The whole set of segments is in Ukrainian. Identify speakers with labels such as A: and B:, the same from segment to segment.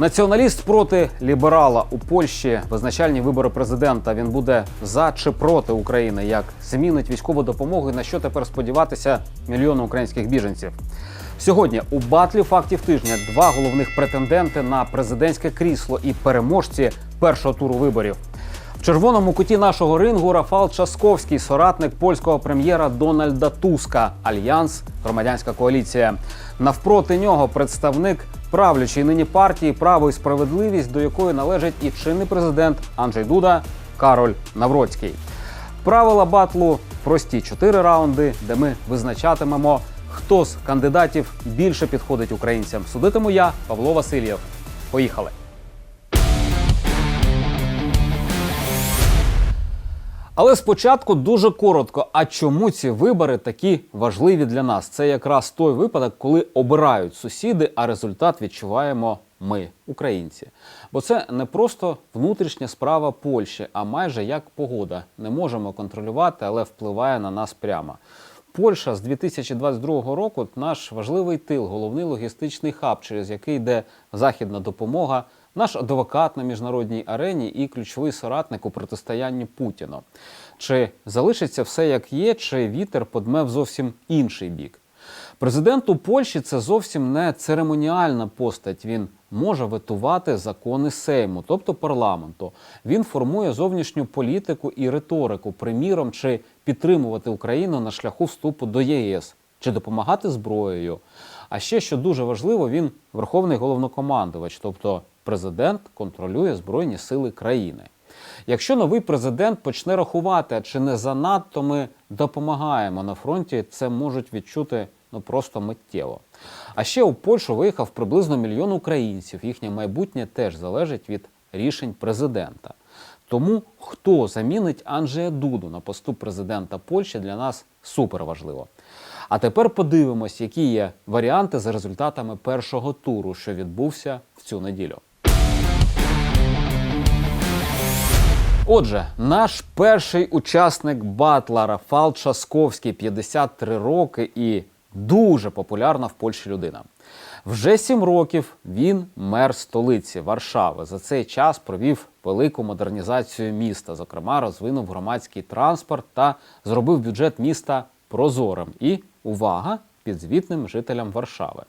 A: Націоналіст проти ліберала у Польщі визначальні вибори президента. Він буде за чи проти України, як змінить військову допомогу і на що тепер сподіватися мільйони українських біженців. Сьогодні у батлі фактів тижня два головних претенденти на президентське крісло і переможці першого туру виборів. В червоному куті нашого рингу Рафал Часковський, соратник польського прем'єра Дональда Туска, Альянс, громадянська коаліція. Навпроти нього представник правлячої нині партії Право і справедливість, до якої належить і чинний президент Анджей Дуда Кароль Навроцький. Правила батлу прості чотири раунди, де ми визначатимемо, хто з кандидатів більше підходить українцям. Судитиму я, Павло Васильєв. Поїхали. Але спочатку дуже коротко. А чому ці вибори такі важливі для нас? Це якраз той випадок, коли обирають сусіди, а результат відчуваємо ми, українці. Бо це не просто внутрішня справа Польщі, а майже як погода. Не можемо контролювати, але впливає на нас прямо. Польща з 2022 року наш важливий тил, головний логістичний хаб, через який йде західна допомога, наш адвокат на міжнародній арені і ключовий соратник у протистоянні Путіну. Чи залишиться все як є, чи вітер подме в зовсім інший бік? Президент у Польщі це зовсім не церемоніальна постать. Він може ветувати закони Сейму, тобто парламенту. Він формує зовнішню політику і риторику, приміром, чи підтримувати Україну на шляху вступу до ЄС, чи допомагати зброєю. А ще що дуже важливо, він верховний головнокомандувач, тобто президент контролює збройні сили країни. Якщо новий президент почне рахувати, чи не занадто ми допомагаємо на фронті, це можуть відчути ну просто миттєво. А ще у Польщу виїхав приблизно мільйон українців. Їхнє майбутнє теж залежить від рішень президента. Тому хто замінить Анджея Дуду на посту президента Польщі для нас супер важливо. А тепер подивимось, які є варіанти за результатами першого туру, що відбувся в цю неділю. Отже, наш перший учасник батла Рафал Часковський, 53 роки і дуже популярна в Польщі людина. Вже сім років він мер столиці Варшави. За цей час провів велику модернізацію міста. Зокрема, розвинув громадський транспорт та зробив бюджет міста прозорим і увага підзвітним жителям Варшави.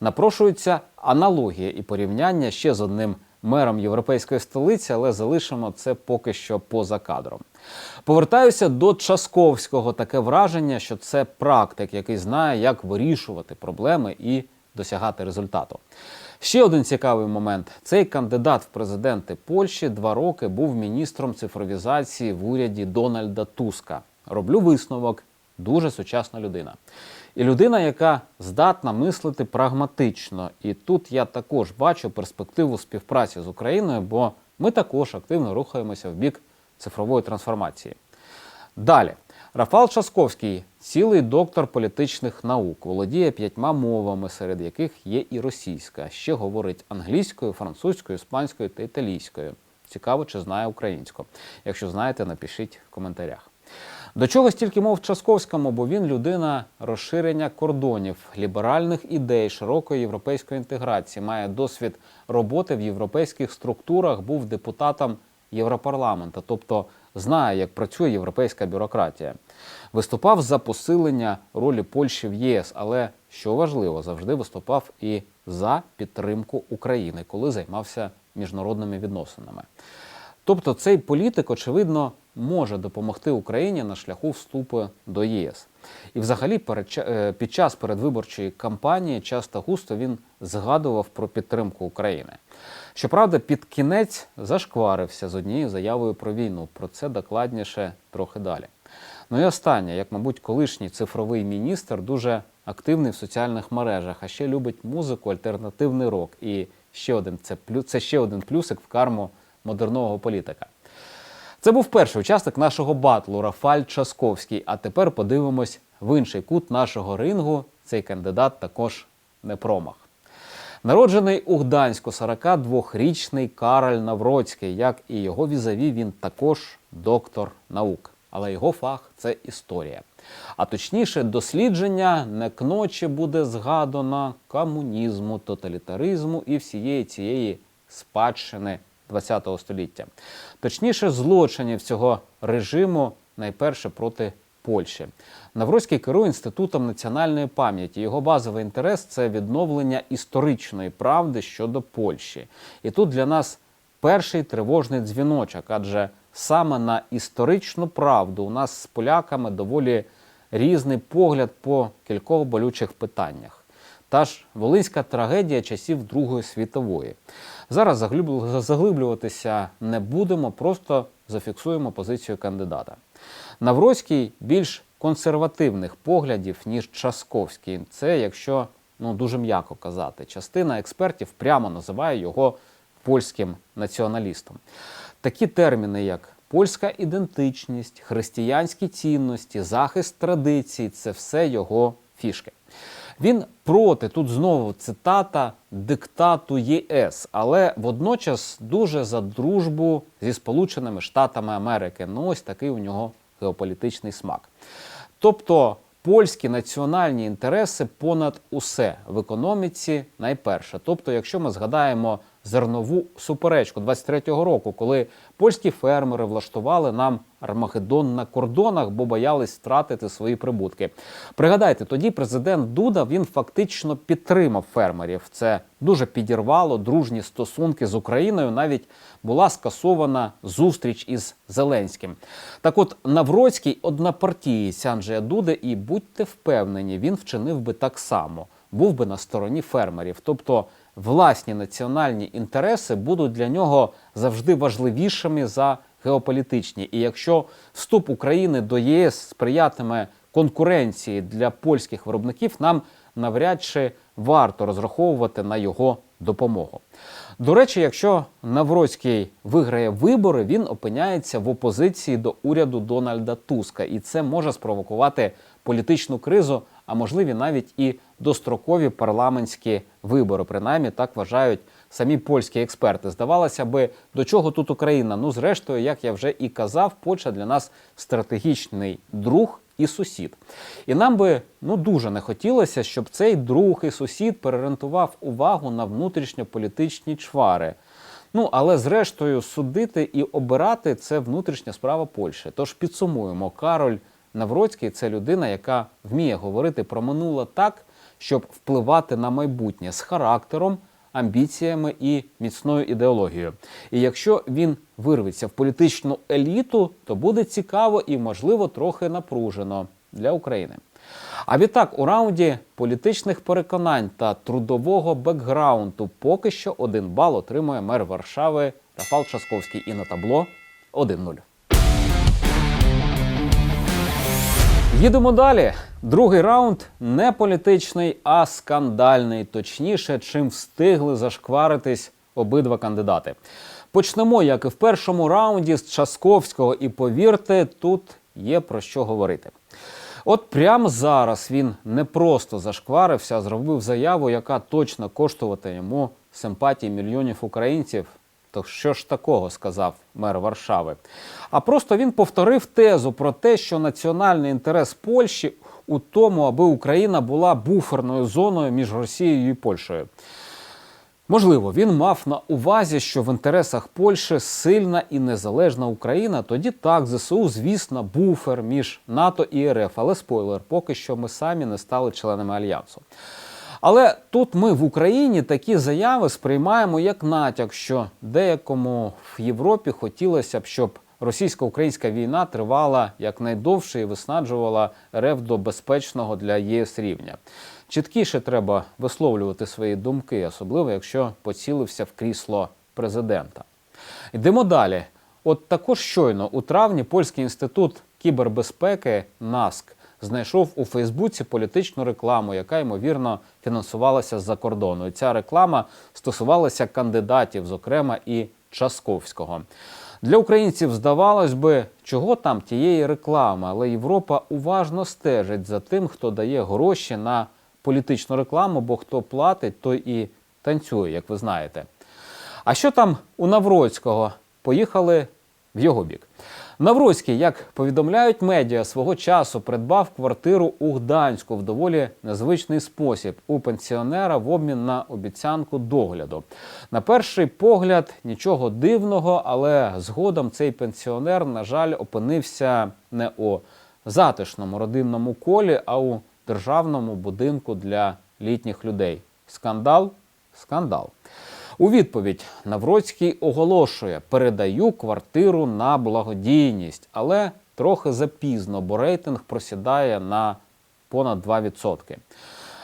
A: Напрошується аналогія і порівняння ще з одним мером європейської столиці, але залишимо це поки що поза кадром. Повертаюся до Часковського. Таке враження, що це практик, який знає, як вирішувати проблеми і досягати результату. Ще один цікавий момент: цей кандидат в президенти Польщі два роки був міністром цифровізації в уряді Дональда Туска. Роблю висновок, дуже сучасна людина. І людина, яка здатна мислити прагматично. І тут я також бачу перспективу співпраці з Україною, бо ми також активно рухаємося в бік цифрової трансформації. Далі. Рафал Часковський, цілий доктор політичних наук, володіє п'ятьма мовами, серед яких є і російська. Ще говорить англійською, французькою, іспанською та італійською. Цікаво, чи знає українську. Якщо знаєте, напишіть в коментарях. До чого стільки мов Часковському, бо він людина розширення кордонів, ліберальних ідей, широкої європейської інтеграції, має досвід роботи в європейських структурах, був депутатом Європарламенту, тобто знає, як працює європейська бюрократія. Виступав за посилення ролі Польщі в ЄС, але що важливо, завжди виступав і за підтримку України, коли займався міжнародними відносинами. Тобто цей політик, очевидно, може допомогти Україні на шляху вступу до ЄС. І, взагалі, е, під час передвиборчої кампанії часто густо він згадував про підтримку України. Щоправда, під кінець зашкварився з однією заявою про війну. Про це докладніше трохи далі. Ну і останнє, як, мабуть, колишній цифровий міністр, дуже активний в соціальних мережах, а ще любить музику, альтернативний рок. І ще один це плю- це ще один плюсик в карму модерного політика. Це був перший учасник нашого батлу Рафаль Часковський. А тепер подивимось в інший кут нашого рингу. Цей кандидат також не промах. Народжений у Гданську 42-річний Кароль Навроцький, як і його візаві, він також доктор наук. Але його фах це історія. А точніше, дослідження не к ночі буде згадано комунізму, тоталітаризму і всієї цієї спадщини ХХ століття. Точніше, злочинів цього режиму найперше проти Польщі. Навроцький керує інститутом національної пам'яті. Його базовий інтерес це відновлення історичної правди щодо Польщі. І тут для нас перший тривожний дзвіночок, адже саме на історичну правду у нас з поляками доволі різний погляд по кількох болючих питаннях. Та ж волинська трагедія часів Другої світової. Зараз заглиблюватися не будемо, просто зафіксуємо позицію кандидата. Навроцький більш консервативних поглядів, ніж Часковський. Це якщо ну дуже м'яко казати. Частина експертів прямо називає його польським націоналістом. Такі терміни, як польська ідентичність, християнські цінності, захист традицій це все його фішки. Він проти тут знову цитата диктату ЄС, але водночас дуже за дружбу зі Сполученими Штатами Америки. Ну ось такий у нього геополітичний смак. Тобто польські національні інтереси понад усе в економіці найперше. Тобто, якщо ми згадаємо зернову суперечку 23-го року, коли польські фермери влаштували нам Армагеддон на кордонах, бо боялись втратити свої прибутки. Пригадайте, тоді президент Дуда він фактично підтримав фермерів. Це дуже підірвало дружні стосунки з Україною. Навіть була скасована зустріч із Зеленським. Так, от Навроцький однопартієць Анджея Дуди, і будьте впевнені, він вчинив би так само, був би на стороні фермерів. Тобто власні національні інтереси будуть для нього завжди важливішими за геополітичні. І якщо вступ України до ЄС сприятиме конкуренції для польських виробників, нам навряд чи варто розраховувати на його допомогу. До речі, якщо Навроцький виграє вибори, він опиняється в опозиції до уряду Дональда Туска, і це може спровокувати політичну кризу, а можливі навіть і дострокові парламентські вибори. Принаймні так вважають самі польські експерти. Здавалося би, до чого тут Україна? Ну, зрештою, як я вже і казав, Польща для нас стратегічний друг. І сусід, і нам би ну дуже не хотілося, щоб цей друг і сусід переорієнтував увагу на внутрішньополітичні чвари. Ну але зрештою судити і обирати це внутрішня справа Польщі. Тож підсумуємо, Кароль Навроцький це людина, яка вміє говорити про минуле так, щоб впливати на майбутнє з характером, амбіціями і міцною ідеологією. І якщо він вирветься в політичну еліту, то буде цікаво і, можливо, трохи напружено для України. А відтак, у раунді політичних переконань та трудового бекграунду поки що один бал отримує мер Варшави Рафал Часковський і на табло 1-0. Їдемо далі. Другий раунд не політичний, а скандальний. Точніше, чим встигли зашкваритись обидва кандидати. Почнемо, як і в першому раунді, з Часковського, і повірте, тут є про що говорити. От прямо зараз він не просто зашкварився, а зробив заяву, яка точно коштуватиме йому симпатії мільйонів українців. То що ж такого сказав мер Варшави? А просто він повторив тезу про те, що національний інтерес Польщі у тому, аби Україна була буферною зоною між Росією і Польщею. Можливо, він мав на увазі, що в інтересах Польщі сильна і незалежна Україна. Тоді так, ЗСУ, звісно, буфер між НАТО і РФ. Але спойлер, поки що ми самі не стали членами альянсу. Але тут ми в Україні такі заяви сприймаємо як натяк, що деякому в Європі хотілося б, щоб російсько-українська війна тривала якнайдовше і виснаджувала РФ до безпечного для ЄС рівня. Чіткіше треба висловлювати свої думки, особливо якщо поцілився в крісло президента. Йдемо далі. От також щойно у травні польський інститут кібербезпеки НАСК знайшов у Фейсбуці політичну рекламу, яка ймовірно фінансувалася з-за кордону. І ця реклама стосувалася кандидатів, зокрема і Часковського. Для українців здавалось би, чого там тієї реклами, але Європа уважно стежить за тим, хто дає гроші на політичну рекламу, бо хто платить, той і танцює, як ви знаєте. А що там у Навроцького? Поїхали в його бік. Навроцький, як повідомляють медіа, свого часу придбав квартиру у Гданську в доволі незвичний спосіб у пенсіонера в обмін на обіцянку догляду. На перший погляд нічого дивного, але згодом цей пенсіонер, на жаль, опинився не у затишному родинному колі, а у державному будинку для літніх людей. Скандал? Скандал. У відповідь Навроцький оголошує: передаю квартиру на благодійність, але трохи запізно, бо рейтинг просідає на понад 2%.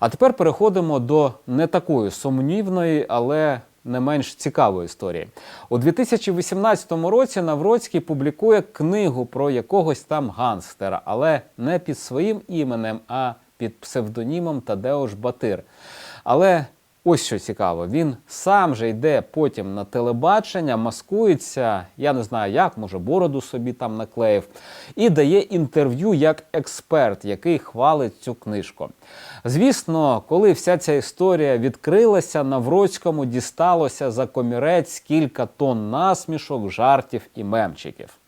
A: А тепер переходимо до не такої сумнівної, але не менш цікавої історії. У 2018 році Навроцький публікує книгу про якогось там гангстера, але не під своїм іменем, а під псевдонімом Тадеуш Батир. Але ось що цікаво, він сам же йде потім на телебачення, маскується, я не знаю як, може бороду собі там наклеїв, і дає інтерв'ю як експерт, який хвалить цю книжку. Звісно, коли вся ця історія відкрилася, Навроцькому дісталося за комірець кілька тонн насмішок, жартів і мемчиків.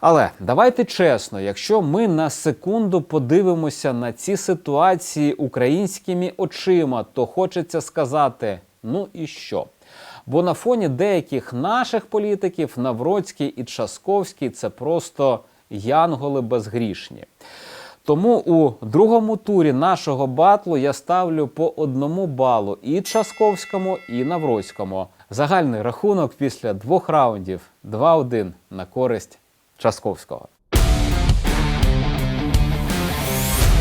A: Але давайте чесно, якщо ми на секунду подивимося на ці ситуації українськими очима, то хочеться сказати: ну і що? Бо на фоні деяких наших політиків Навроцький і Часковський це просто янголи безгрішні. Тому у другому турі нашого батлу я ставлю по одному балу і Часковському, і Навроцькому. Загальний рахунок після двох раундів 2-1 на користь Часковського.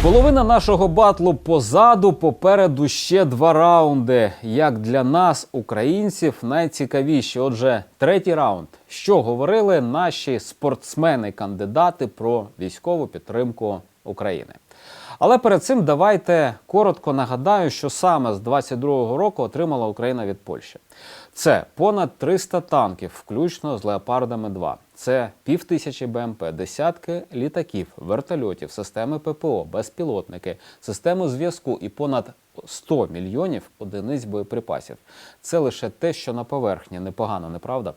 A: Половина нашого батлу позаду, попереду ще два раунди. Як для нас, українців, найцікавіші. Отже, третій раунд. Що говорили наші спортсмени-кандидати про військову підтримку України? Але перед цим давайте коротко нагадаю, що саме з 22-го року отримала Україна від Польщі. Це понад 300 танків, включно з леопардами 2 Це півтисячі БМП, десятки літаків, вертольотів, системи ППО, безпілотники, системи зв'язку і понад 100 мільйонів одиниць боєприпасів. Це лише те, що на поверхні непогано, не правда?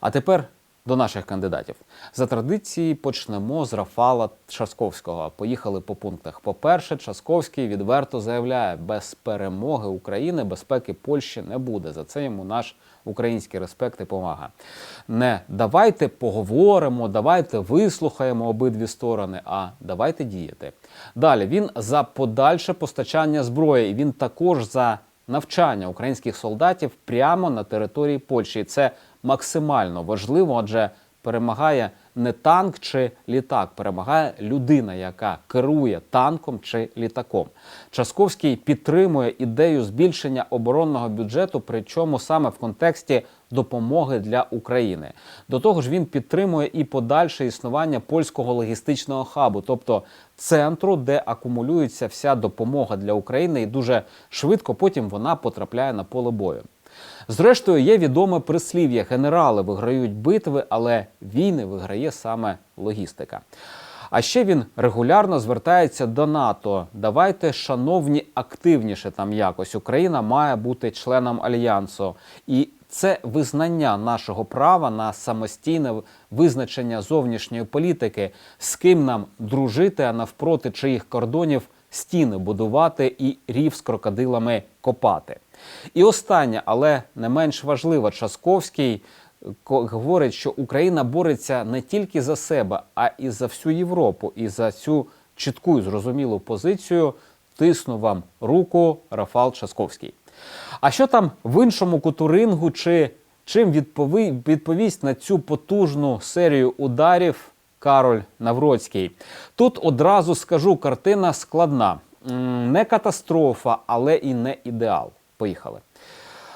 A: А тепер до наших кандидатів. За традицією почнемо з Рафала Часковського. Поїхали по пунктах. По-перше, Часковський відверто заявляє, без перемоги України безпеки Польщі не буде. За це йому наш український респект і повага. Не давайте поговоримо, давайте вислухаємо обидві сторони, а давайте діяти. Далі він за подальше постачання зброї, і він також за навчання українських солдатів прямо на території Польщі. І Це максимально важливо, адже перемагає не танк чи літак, перемагає людина, яка керує танком чи літаком. Часковський підтримує ідею збільшення оборонного бюджету, причому саме в контексті допомоги для України. До того ж, він підтримує і подальше існування польського логістичного хабу, тобто центру, де акумулюється вся допомога для України, і дуже швидко потім вона потрапляє на поле бою. Зрештою, є відоме прислів'я: генерали виграють битви, але війни виграє саме логістика. А ще він регулярно звертається до НАТО. Давайте, шановні, активніше там якось. Україна має бути членом альянсу, і це визнання нашого права на самостійне визначення зовнішньої політики, з ким нам дружити, а навпроти чиїх кордонів стіни будувати і рів з крокодилами копати. І останнє, але не менш важливо, Часковський говорить, що Україна бореться не тільки за себе, а і за всю Європу, і за цю чітку і зрозумілу позицію тисну вам руку Рафал Часковський. А що там в іншому куту рингу, чи чим відпові, відповість на цю потужну серію ударів Кароль Навроцький? Тут одразу скажу, картина складна. Не катастрофа, але і не ідеал. Поїхали.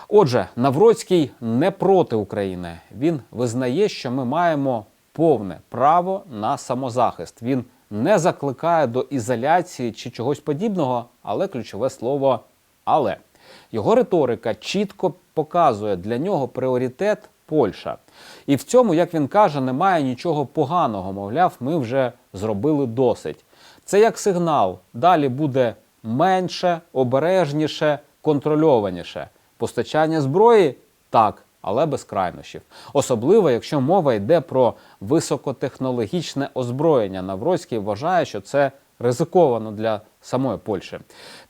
A: Отже, Навроцький не проти України. Він визнає, що ми маємо повне право на самозахист. Він не закликає до ізоляції чи чогось подібного, але ключове слово але. Його риторика чітко показує для нього пріоритет Польща. І в цьому, як він каже, немає нічого поганого. Мовляв, ми вже зробили досить. Це як сигнал. Далі буде менше, обережніше, контрольованіше. Постачання зброї так, але без крайнощів. Особливо, якщо мова йде про високотехнологічне озброєння. Навроцький вважає, що це ризиковано для самої Польщі.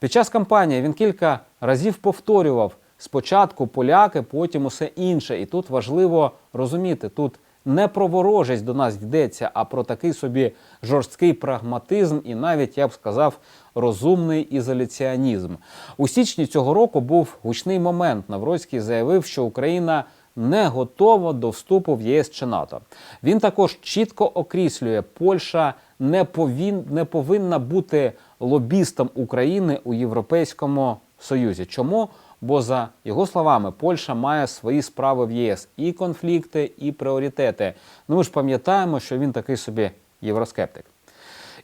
A: Під час кампанії він кілька разів повторював спочатку поляки, потім усе інше. І тут важливо розуміти, тут не про ворожість до нас йдеться, а про такий собі жорсткий прагматизм і навіть я б сказав розумний ізоляціонізм. У січні цього року був гучний момент. Навроцький заявив, що Україна не готова до вступу в ЄС чи НАТО. Він також чітко окріслює, Польща не повін, не повинна бути лобістом України у Європейському Союзі. Чому? Бо за його словами, Польща має свої справи в ЄС і конфлікти, і пріоритети. Ну ми ж пам'ятаємо, що він такий собі євроскептик.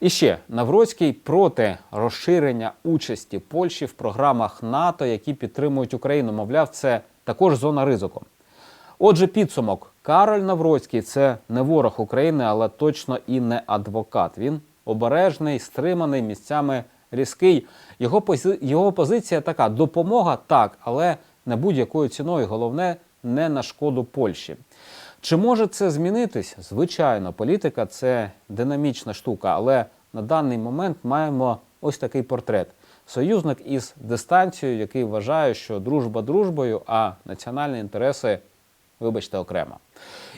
A: І ще Навроцький проти розширення участі Польщі в програмах НАТО, які підтримують Україну. Мовляв, це також зона ризику. Отже, підсумок Кароль Навроцький це не ворог України, але точно і не адвокат. Він обережний, стриманий, місцями різкий. Його пози... його позиція така: допомога так, але не будь-якою ціною. Головне не на шкоду Польщі. Чи може це змінитись? Звичайно, політика це динамічна штука, але на даний момент маємо ось такий портрет. Союзник із дистанцією, який вважає, що дружба дружбою, а національні інтереси, вибачте, окремо.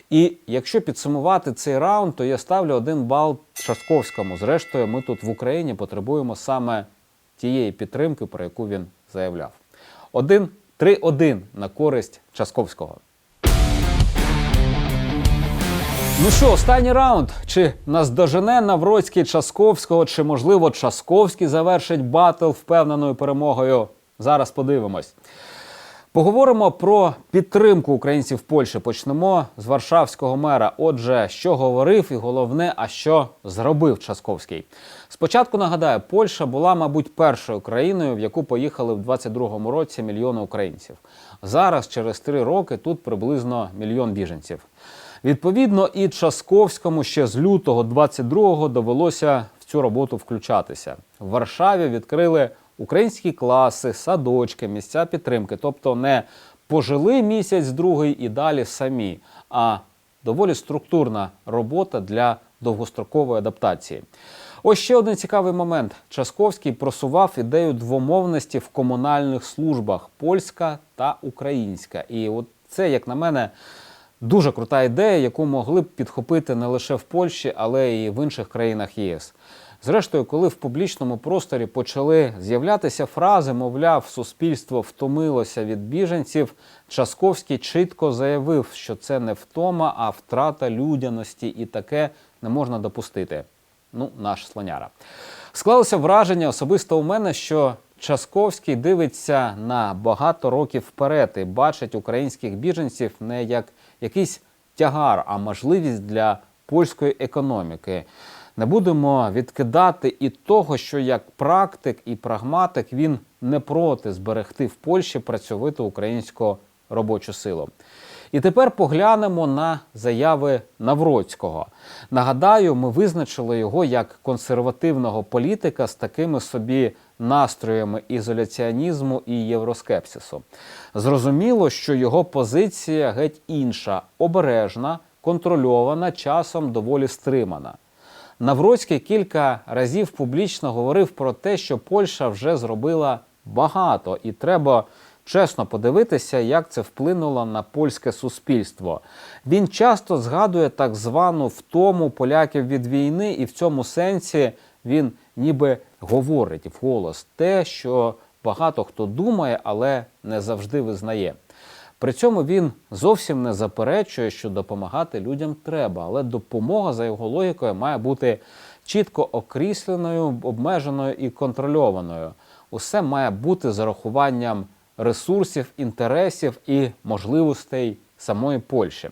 A: І якщо підсумувати цей раунд, то я ставлю один бал Шасковському. Зрештою, ми тут в Україні потребуємо саме тієї підтримки, про яку він заявляв. Один 3-1 на користь Часковського. Ну що, останній раунд? Чи наздожене Навроцький Часковського, чи можливо Часковський завершить батл впевненою перемогою? Зараз подивимось. Поговоримо про підтримку українців в Польщі. Почнемо з варшавського мера. Отже, що говорив, і головне, а що зробив Часковський. Спочатку нагадаю, Польща була, мабуть, першою країною, в яку поїхали в 22-му році мільйони українців. Зараз, через три роки, тут приблизно мільйон біженців. Відповідно, і Часковському ще з лютого 22-го довелося в цю роботу включатися. В Варшаві відкрили українські класи, садочки, місця підтримки, тобто не пожили місяць, другий і далі самі, а доволі структурна робота для довгострокової адаптації. Ось ще один цікавий момент. Часковський просував ідею двомовності в комунальних службах польська та українська. І от це, як на мене, дуже крута ідея, яку могли б підхопити не лише в Польщі, але й в інших країнах ЄС. Зрештою, коли в публічному просторі почали з'являтися фрази, мовляв, суспільство втомилося від біженців, Часковський чітко заявив, що це не втома, а втрата людяності, і таке не можна допустити. Ну, наш слоняра. Склалося враження особисто у мене, що Часковський дивиться на багато років вперед і бачить українських біженців не як якийсь тягар, а можливість для польської економіки. Не будемо відкидати і того, що як практик і прагматик він не проти зберегти в Польщі працьовиту українську робочу силу. І тепер поглянемо на заяви Навроцького. Нагадаю, ми визначили його як консервативного політика з такими собі настроями ізоляціонізму і євроскепсису. Зрозуміло, що його позиція геть інша, обережна, контрольована, часом доволі стримана. Навроцький кілька разів публічно говорив про те, що Польща вже зробила багато, і треба чесно подивитися, як це вплинуло на польське суспільство. Він часто згадує так звану втому поляків від війни, і в цьому сенсі він ніби говорить вголос те, що багато хто думає, але не завжди визнає. При цьому він зовсім не заперечує, що допомагати людям треба, але допомога за його логікою має бути чітко окрісленою, обмеженою і контрольованою. Усе має бути з урахуванням ресурсів, інтересів і можливостей самої Польщі.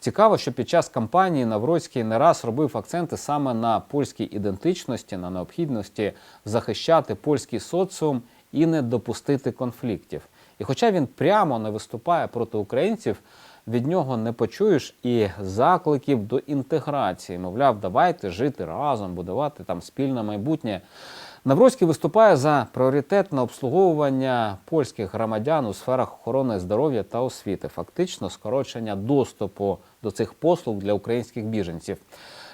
A: Цікаво, що під час кампанії Навроцький не раз робив акценти саме на польській ідентичності, на необхідності захищати польський соціум і не допустити конфліктів. І хоча він прямо не виступає проти українців, від нього не почуєш і закликів до інтеграції. Мовляв, давайте жити разом, будувати там спільне майбутнє. Навроцький виступає за пріоритетне обслуговування польських громадян у сферах охорони здоров'я та освіти, фактично скорочення доступу до цих послуг для українських біженців.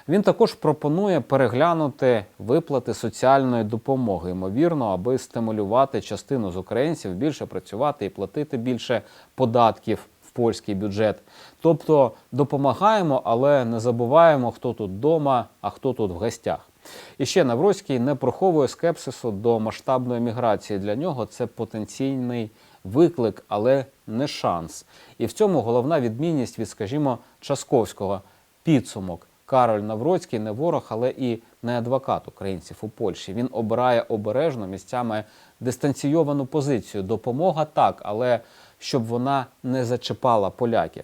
A: Він також пропонує переглянути виплати соціальної допомоги, ймовірно, аби стимулювати частину з українців більше працювати і платити більше податків в польський бюджет. Тобто допомагаємо, але не забуваємо, хто тут вдома, а хто тут в гостях. І ще Навроцький не приховує скепсису до масштабної міграції. Для нього це потенційний виклик, але не шанс. І в цьому головна відмінність від, скажімо, Часковського підсумок. Кароль Навроцький не ворог, але і не адвокат українців у Польщі. Він обирає обережно місцями дистанційовану позицію. Допомога так, але щоб вона не зачіпала поляків.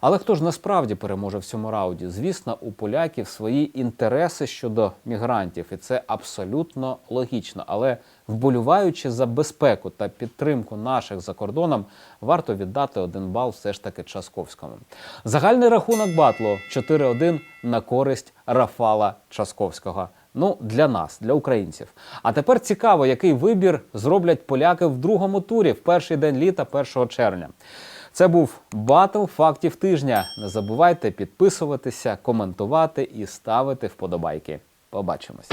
A: Але хто ж насправді переможе в цьому раунді? Звісно, у поляків свої інтереси щодо мігрантів, і це абсолютно логічно. Але вболіваючи за безпеку та підтримку наших за кордоном, варто віддати один бал все ж таки Часковському. Загальний рахунок батлу 4-1 на користь Рафала Часковського. Ну, для нас, для українців. А тепер цікаво, який вибір зроблять поляки в другому турі в перший день літа, 1 червня. Це був батл фактів тижня. Не забувайте підписуватися, коментувати і ставити вподобайки. Побачимось.